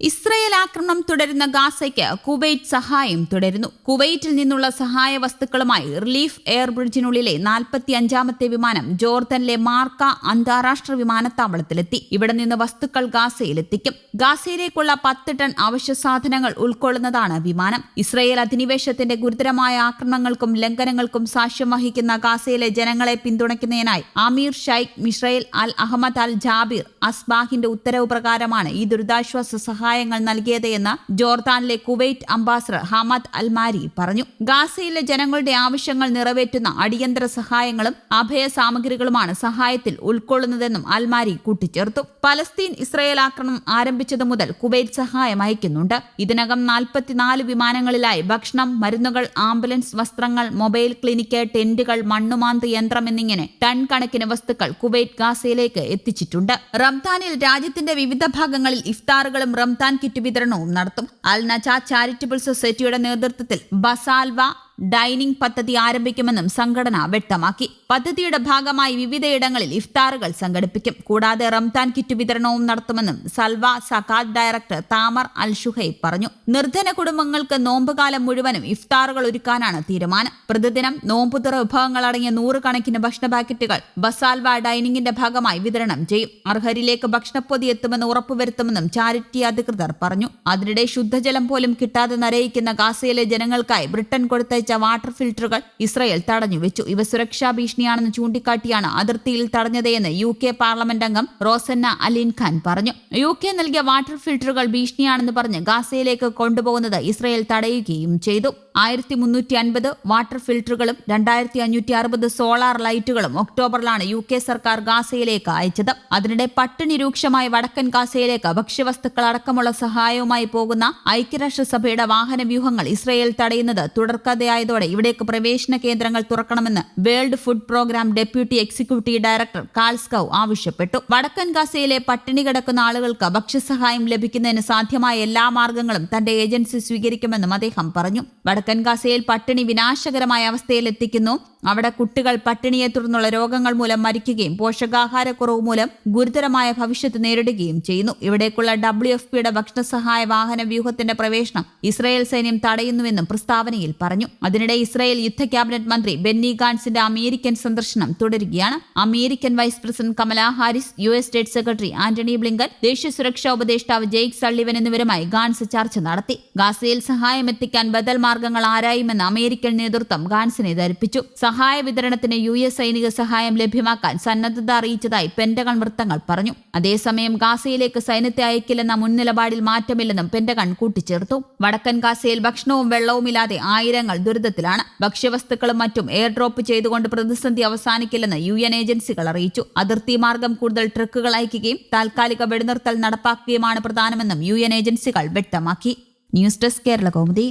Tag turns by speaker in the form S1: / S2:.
S1: Israel ആക്രമണം തുടരുന്ന ഗാസയ്ക്ക് Kuwait സഹായം തുടരുന്നു. കുവൈറ്റിൽ നിന്നുള്ള സഹായ വസ്തുക്കളുമായി റിലീഫ് എയർ ബ്രിഡ്ജിനുള്ളിലെ നാൽപ്പത്തി അഞ്ചാമത്തെ വിമാനം ജോർദനിലെ മാർക്ക അന്താരാഷ്ട്ര വിമാനത്താവളത്തിലെത്തി. ഇവിടെ നിന്ന് വസ്തുക്കൾ ഗാസയിലെത്തിക്കും. ഗാസയിലേക്കുള്ള പത്ത് ടൺ അവശ്യ സാധനങ്ങൾ ഉൾക്കൊള്ളുന്നതാണ് വിമാനം. ഇസ്രയേൽ അധിനിവേശത്തിന്റെ ഗുരുതരമായ ആക്രമണങ്ങൾക്കും ലംഘനങ്ങൾക്കും സാക്ഷ്യം വഹിക്കുന്ന ഗാസയിലെ ജനങ്ങളെ പിന്തുണയ്ക്കുന്നതിനായി അമീർ ഷൈഖ് മിഷ്രയേൽ അൽ അഹമ്മദ് അൽ ജാബിർ അസ്ബാഹിന്റെ ഉത്തരവ് പ്രകാരമാണ് ഈ ദുരിതാശ്വാസ സഹായങ്ങൾ നൽകിയത് എന്ന് ജോർദാനിലെ കുവൈറ്റ് അംബാസഡർ ഹമദ് അൽമാരി പറഞ്ഞു. ഗാസയിലെ ജനങ്ങളുടെ ആവശ്യങ്ങൾ നിറവേറ്റുന്ന അടിയന്തര സഹായങ്ങളും അഭയ സാമഗ്രികളുമാണ് സഹായത്തിൽ ഉൾക്കൊള്ളുന്നതെന്നും അൽമാരി കൂട്ടിച്ചേർത്തു. പലസ്തീൻ ഇസ്രയേൽ ആക്രമണം ആരംഭിച്ചതു മുതൽ കുവൈറ്റ് സഹായം അയക്കുന്നുണ്ട്. ഇതിനകം നാൽപ്പത്തിനാല് വിമാനങ്ങളിലായി ഭക്ഷണം മരുന്നുകൾ ആംബുലൻസ് വസ്ത്രങ്ങൾ മൊബൈൽ ക്ലിനിക്ക് ടെന്റുകൾ മണ്ണുമാന്ത് യന്ത്രം എന്നിങ്ങനെ ടൺ കണക്കിന് വസ്തുക്കൾ കുവൈറ്റ് ഗാസയിലേക്ക് എത്തിച്ചിട്ടുണ്ട്. റംസാനിൽ രാജ്യത്തിന്റെ വിവിധ ഭാഗങ്ങളിൽ ഇഫ്താറുകളും റംസാൻ കിറ്റ് വിതരണവും നടത്തും. അൽ നജ ചാരിറ്റബിൾ സൊസൈറ്റിയുടെ നേതൃത്വത്തിൽ ബസാൽവ ഡൈനിംഗ് പദ്ധതി ആരംഭിക്കുമെന്നും സംഘടന വ്യക്തമാക്കി. പദ്ധതിയുടെ ഭാഗമായി വിവിധയിടങ്ങളിൽ ഇഫ്താറുകൾ സംഘടിപ്പിക്കും. കൂടാതെ റംസാൻ കിറ്റ് വിതരണവും നടത്തുമെന്നും Salwa Zakat director Tamer Al Shuhaib പറഞ്ഞു. നിർധന കുടുംബങ്ങൾക്ക് നോമ്പുകാലം മുഴുവനും ഇഫ്താറുകൾ ഒരുക്കാനാണ് തീരുമാനം. പ്രതിദിനം നോമ്പുതുറ വിഭവങ്ങൾ അടങ്ങിയ നൂറുകണക്കിന് ഭക്ഷണ പാക്കറ്റുകൾ ബസാൽവ ഡൈനിങ്ങിന്റെ ഭാഗമായി വിതരണം ചെയ്യും. അർഹരിലേക്ക് ഭക്ഷണപ്പൊതി എത്തുമെന്ന് ഉറപ്പുവരുത്തുമെന്നും ചാരിറ്റി അധികൃതർ പറഞ്ഞു. അതിനിടെ ശുദ്ധജലം പോലും കിട്ടാതെ നരയിക്കുന്ന ഗാസയിലെ ജനങ്ങൾക്കായി ബ്രിട്ടൻ കൊടുത്തയച്ച വാട്ടർ ഫിൽട്ടറുകൾ ഇസ്രയേൽ തടഞ്ഞുവെച്ചു ഇവ സുരക്ഷാ ഭീഷണിയാണെന്ന് ചൂണ്ടിക്കാട്ടിയാണ് അതിർത്തിയിൽ തടഞ്ഞതെന്ന് യു കെ പാർലമെന്റ് അംഗം റോസന്ന അലിൻ ഖാൻ പറഞ്ഞു. യു കെ നൽകിയ വാട്ടർ ഫിൽട്ടറുകൾ ഭീഷണിയാണെന്ന് പറഞ്ഞ് ഗാസയിലേക്ക് കൊണ്ടുപോകുന്നത് ഇസ്രയേൽ തടയുകയും ചെയ്തു. ആയിരത്തി മുന്നൂറ്റി അൻപത് വാട്ടർ ഫിൽട്ടറുകളും രണ്ടായിരത്തി അഞ്ഞൂറ്റി അറുപത് സോളാർ ലൈറ്റുകളും ഒക്ടോബറിലാണ് യു കെ സർക്കാർ ഗാസയിലേക്ക് അയച്ചത്. അതിനിടെ പട്ടിണി രൂക്ഷമായ വടക്കൻ ഗാസയിലേക്ക് ഭക്ഷ്യവസ്തുക്കൾ അടക്കമുള്ള സഹായവുമായി പോകുന്ന ഐക്യരാഷ്ട്രസഭയുടെ വാഹന വ്യൂഹങ്ങൾ ഇസ്രയേൽ തടയുന്നത് തുടർക്കഥയായതോടെ ഇവിടേക്ക് പ്രവേശന കേന്ദ്രങ്ങൾ തുറക്കണമെന്ന് world food programme deputy executive director Carl Skau ആവശ്യപ്പെട്ടു. വടക്കൻ ഗാസയിലെ പട്ടിണി കിടക്കുന്ന ആളുകൾക്ക് ഭക്ഷ്യസഹായം ലഭിക്കുന്നതിന് സാധ്യമായ എല്ലാ മാർഗങ്ങളും തന്റെ ഏജൻസി സ്വീകരിക്കുമെന്നും അദ്ദേഹം പറഞ്ഞു. വടക്കൻ ഗാസയിൽ പട്ടിണി വിനാശകരമായ അവസ്ഥയിൽ എത്തിക്കുന്നു അവിടെ കുട്ടികൾ പട്ടിണിയെ തുടർന്നുള്ള രോഗങ്ങൾ മൂലം മരിക്കുകയും പോഷകാഹാരക്കുറവ് മൂലം ഗുരുതരമായ ഭവിഷ്യത്ത് നേരിടുകയും ചെയ്യുന്നു. ഇവിടേക്കുള്ള ഡബ്ല്യു എഫ് പിയുടെ ഭക്ഷണസഹായ വാഹന വ്യൂഹത്തിന്റെ പ്രവേശനം ഇസ്രായേൽ സൈന്യം തടയുന്നുവെന്നും പ്രസ്താവനയിൽ പറഞ്ഞു. അതിനിടെ ഇസ്രായേൽ യുദ്ധ ക്യാബിനറ്റ് മന്ത്രി ബെന്നി ഗാൻസിന്റെ അമേരിക്കൻ സന്ദർശനം തുടരുകയാണ്. American vice president Kamala Harris U S state secretary Antony Blinken ദേശീയ സുരക്ഷാ ഉപദേഷ്ടാവ് ജെയ്ക് സള്ളിവൻ എന്നിവരുമായി ഗാൻസ് ചർച്ച നടത്തി. ഗാസയിൽ സഹായം എത്തിക്കാൻ ബദൽ മാർഗങ്ങൾ ആരായുമെന്ന് അമേരിക്കൻ നേതൃത്വം ഗാൻസിനെ ധരിപ്പിച്ചു. സഹായ വിതരണത്തിന് യു എസ് സൈനിക സഹായം ലഭ്യമാക്കാൻ സന്നദ്ധത അറിയിച്ചതായി പെന്റഗൺ വൃത്തങ്ങൾ പറഞ്ഞു. അതേസമയം ഗാസയിലേക്ക് സൈന്യത്തെ അയക്കില്ലെന്ന മുൻ നിലപാടിൽ മാറ്റമില്ലെന്നും പെന്റഗൺ കൂട്ടിച്ചേർത്തു. വടക്കൻ ഗാസയിൽ ഭക്ഷണവും വെള്ളവുമില്ലാതെ ആയിരങ്ങൾ ദുരിതത്തിലാണ്. ഭക്ഷ്യവസ്തുക്കളും മറ്റും എയർ ഡ്രോപ്പ് ചെയ്തുകൊണ്ട് പ്രതിസന്ധി അവസാനിക്കില്ലെന്ന് യു എൻ ഏജൻസികൾ അറിയിച്ചു. അതിർത്തി മാർഗം കൂടുതൽ ട്രക്കുകൾ അയക്കുകയും താൽക്കാലിക വെടിനിർത്തൽ നടപ്പാക്കുകയുമാണ് പ്രധാനമെന്നും യു എൻ ഏജൻസികൾ വ്യക്തമാക്കി. News desk Kerala Kaumudi.